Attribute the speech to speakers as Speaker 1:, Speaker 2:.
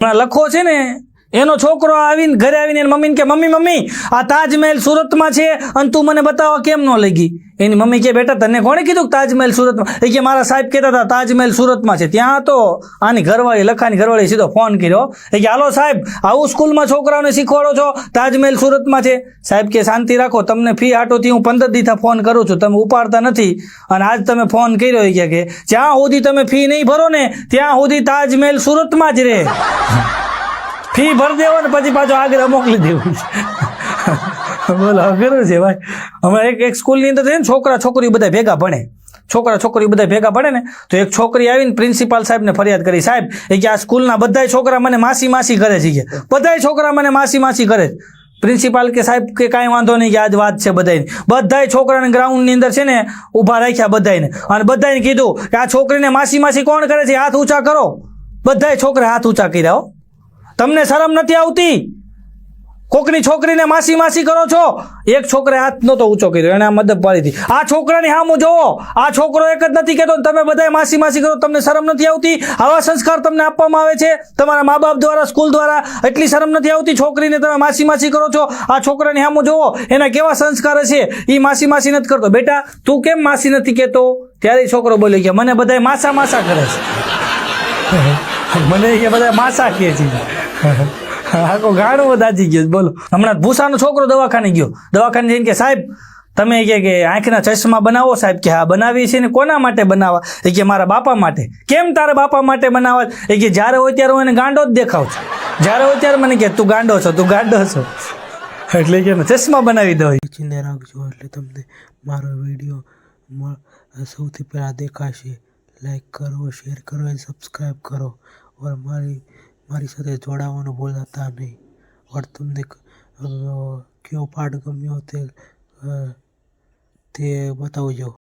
Speaker 1: લખો છે ને એનો છોકરો આવીને ઘરે આવીને એની મમ્મીને કે, મમ્મી મમ્મી, આ તાજમહેલ સુરતમાં છે અને તું મને બતાવો કેમ ન લઈ ગઈ એની મમ્મી કે, બેટા, તને કોણે કીધું કે તાજમહેલ સુરતમાં એ કે, મારા સાહેબ કહેતા હતા, તાજમહેલ સુરતમાં છે, ત્યાં તો આની ઘરવાળી, લખાની ઘરવાળી સીધો ફોન કર્યો. એ કે, હાલો સાહેબ, આવું સ્કૂલમાં છોકરાઓને શીખવાડો છો? તાજમહેલ સુરતમાં છે? સાહેબ કે, શાંતિ રાખો, તમને ફી આટોથી હું પંદર દીથા ફોન કરું છું, તમે ઉપાડતા નથી. અને આજ તમે ફોન કર્યો એ કે જ્યાં સુધી તમે ફી નહીં ભરો ને ત્યાં સુધી તાજમહેલ સુરતમાં જ રહે. ફી ભરી દેવો ને પછી પાછો આગળ મોકલી દેવું બોલો, અઘરું છે ભાઈ. હમણાં એક એક સ્કૂલની અંદર છે ને છોકરા છોકરીઓ બધા ભેગા ભણે. છોકરા છોકરીઓ બધા ભેગા ભણે ને, તો એક છોકરી આવીને પ્રિન્સિપાલ સાહેબને ફરિયાદ કરી, સાહેબ, એ કે આ સ્કૂલના બધાય છોકરા મને માસી માસી કરે છે કે. બધાય છોકરા મને માસી માસી કરે છે. પ્રિન્સિપાલ કે, સાહેબ, કે કાંઈ વાંધો નહીં કે આજ વાત છે બધાને બધાય છોકરાને ગ્રાઉન્ડની અંદર છે ને ઊભા રાખ્યા બધાને અને બધાને કીધું કે આ છોકરીને માસી માસી કોણ કરે છે? હાથ ઊંચા કરો. બધાય છોકરા હાથ ઊંચા કર્યા તમને શરમ નથી આવતી? કોકની છોકરીને માસી માસી કરો છો? એક છોકરે હાથ નહોતો ઊંચો કર્યો, એને આ મદદ પાડી હતી. આ છોકરાની હામું જોવો. આ છોકરો એક જ નથી કહેતો તમે બધાય માસી માસી કરો, તમને શરમ નથી આવતી? આવા સંસ્કાર તમને આપવામાં આવે છે? તમારા મા બાપ દ્વારા, સ્કૂલ દ્વારા એટલી શરમ નથી આવતી છોકરીને તમે માસી માસી કરો છો? આ છોકરાની હામું જોવો. એના કેવા સંસ્કાર છે એ માસી માસી નથી કરતો. બેટા, તું કેમ માસી નથી કહેતો? ત્યારે છોકરો બોલી ગયા મને બધાય માસા માસા કરે છે. મને કે બધા માસા કહે છે. આખો ગાણો દાજી ગયો. બોલો. હમણાં ભૂસાનો છોકરો દવાખાને ગયો. દવાખાને જઈને કે, સાહેબ, તમે કે કે આંખના ચશ્મા બનાવો સાહેબ, કે હા બનાવી છે ને કોના માટે બનાવવા? એ કે મારા બાપા માટે. કેમ તારા બાપા માટે બનાવવા? એ કે, જ્યારે હોય ત્યારે હું એને ગાંડો જ દેખાવ છું. જ્યારે હોય ત્યારે મને કે, તું ગાંડો છો, તું ગાંડો છો. એટલે કે ચશ્મા બનાવી દો.
Speaker 2: ચીને રાખજો એટલે તમને મારો વીડિયો સૌથી પહેલાં દેખાશે. લાઈક કરો, શેર કરો, અને સબસ્ક્રાઈબ કરો. ઓર મારી મારી સાથે જોડાવાનું ભૂલતા નહીં. ઓર તમને કયો પાર્ટ ગમ્યો તે તે બતાવજો.